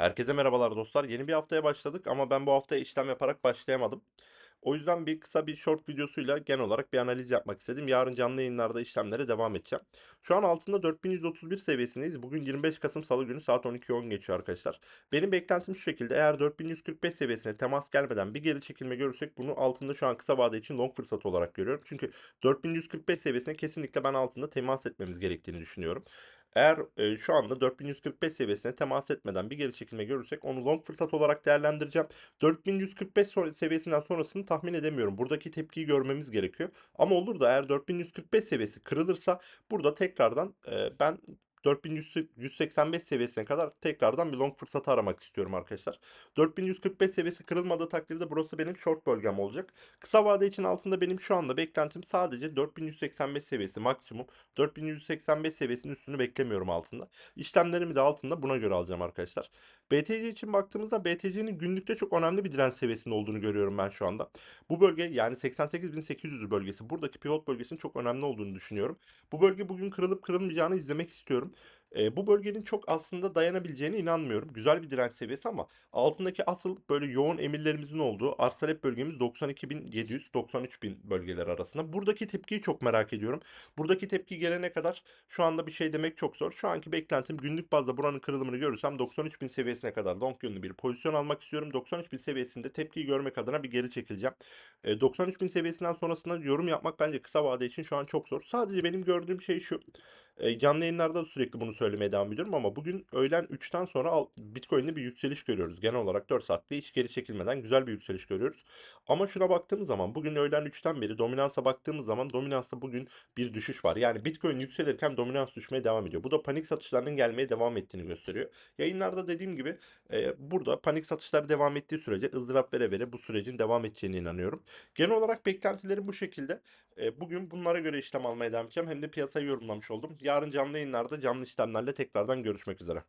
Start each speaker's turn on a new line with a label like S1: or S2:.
S1: Herkese merhabalar dostlar. Yeni bir haftaya başladık ama ben bu haftaya işlem yaparak başlayamadım. O yüzden bir kısa bir short videosuyla genel olarak bir analiz yapmak istedim. Yarın canlı yayınlarda işlemlere devam edeceğim. Şu an altında 4131 seviyesindeyiz. Bugün 25 Kasım Salı günü saat 12.10 geçiyor arkadaşlar. Benim beklentim şu şekilde. Eğer 4145 seviyesine temas gelmeden bir geri çekilme görürsek bunu altında şu an kısa vade için long fırsat olarak görüyorum. Çünkü 4145 seviyesine kesinlikle ben altında temas etmemiz gerektiğini düşünüyorum. Eğer e, şu anda 4145 seviyesine temas etmeden bir geri çekilme görürsek onu long fırsat olarak değerlendireceğim. 4145 sonra- seviyesinden sonrasını tahmin edemiyorum. Buradaki tepkiyi görmemiz gerekiyor. Ama olur da eğer 4145 seviyesi kırılırsa burada tekrardan e, ben 4185 seviyesine kadar tekrardan bir long fırsatı aramak istiyorum arkadaşlar. 4145 seviyesi kırılmadığı takdirde burası benim short bölgem olacak. Kısa vade için altında benim şu anda beklentim sadece 4185 seviyesi maksimum. 4185 seviyesinin üstünü beklemiyorum altında. İşlemlerimi de altında buna göre alacağım arkadaşlar. BTC için baktığımızda BTC'nin günlükte çok önemli bir direnç seviyesinde olduğunu görüyorum ben şu anda. Bu bölge yani 88.800 bölgesi buradaki pivot bölgesinin çok önemli olduğunu düşünüyorum. Bu bölge bugün kırılıp kırılmayacağını izlemek istiyorum. Ee, bu bölgenin çok aslında dayanabileceğine inanmıyorum. Güzel bir direnç seviyesi ama altındaki asıl böyle yoğun emirlerimizin olduğu arsalep bölgemiz 92.700-93.000 bölgeler arasında. Buradaki tepkiyi çok merak ediyorum. Buradaki tepki gelene kadar şu anda bir şey demek çok zor. Şu anki beklentim günlük bazda buranın kırılımını görürsem 93.000 seviyesine kadar long yönlü bir pozisyon almak istiyorum. 93.000 seviyesinde tepkiyi görmek adına bir geri çekileceğim. E, 93.000 seviyesinden sonrasında yorum yapmak bence kısa vade için şu an çok zor. Sadece benim gördüğüm şey şu. E, canlı yayınlarda da sürekli bunu söylemeye devam ediyorum ama bugün öğlen 3'ten sonra Bitcoin'de bir yükseliş görüyoruz. Genel olarak 4 saatte hiç geri çekilmeden güzel bir yükseliş görüyoruz. Ama şuna baktığımız zaman bugün öğlen 3'ten beri dominansa baktığımız zaman dominansta bugün bir düşüş var. Yani Bitcoin yükselirken dominans düşmeye devam ediyor. Bu da panik satışlarının gelmeye devam ettiğini gösteriyor. Yayınlarda dediğim gibi e, burada panik satışlar devam ettiği sürece ızdırap vere vere bu sürecin devam edeceğine inanıyorum. Genel olarak beklentilerim bu şekilde. E, bugün bunlara göre işlem almaya devam edeceğim. Hem de piyasayı yorumlamış oldum. Yarın canlı yayınlarda canlı işlemlerle tekrardan görüşmek üzere.